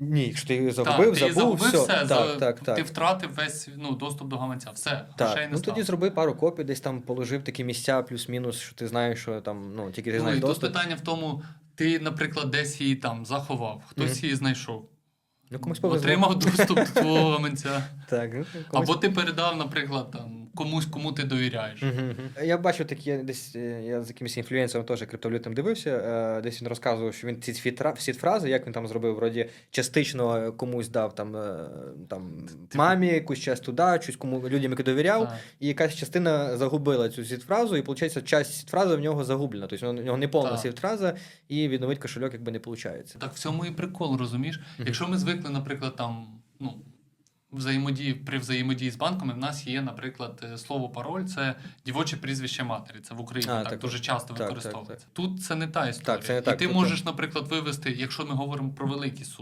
Ні, якщо ти її Так, загубив, ти забув, загубив, все. все, Так, так, так. ти втратив весь ну, доступ до гаманця. Все, грошей не ну стало. тоді зроби пару копій, десь там положив такі місця, плюс-мінус, що ти знаєш, що там, ну, тільки ти Ну, знаєш і тут питання в тому, ти, наприклад, десь її там заховав, хтось Мгм. її знайшов, Ну, комусь повезло. отримав доступ до твого гаманця. Так, ну, комусь Або ти передав, наприклад, там, комусь, кому ти довіряєш. Я бачив такі десь е, я з якимось інфлюенсером теж криптовалютним дивився. е, Десь він розказував, що він ці всі фрази, як він там зробив, вроді частично комусь дав там, е, там мамі, якусь часть туди, щось кому людям, які довіряв, Так. і якась частина загубила цю сітфразу, і виходить, часть сітфрази в нього загублена. Тобто у нього не повна сітфраза, і відновить кошельок якби не виходить. Так в цьому і прикол, розумієш? Якщо ми звикли, наприклад, там, ну, взаємодії, при взаємодії з банками, в нас є, наприклад, е, слово пароль це дівоче прізвище матері. Це в Україні А, так, так, дуже часто так, використовується. так, Тут це не та історія. Так, це не так, І ти можеш, наприклад, вивести, якщо ми говоримо про великі суми.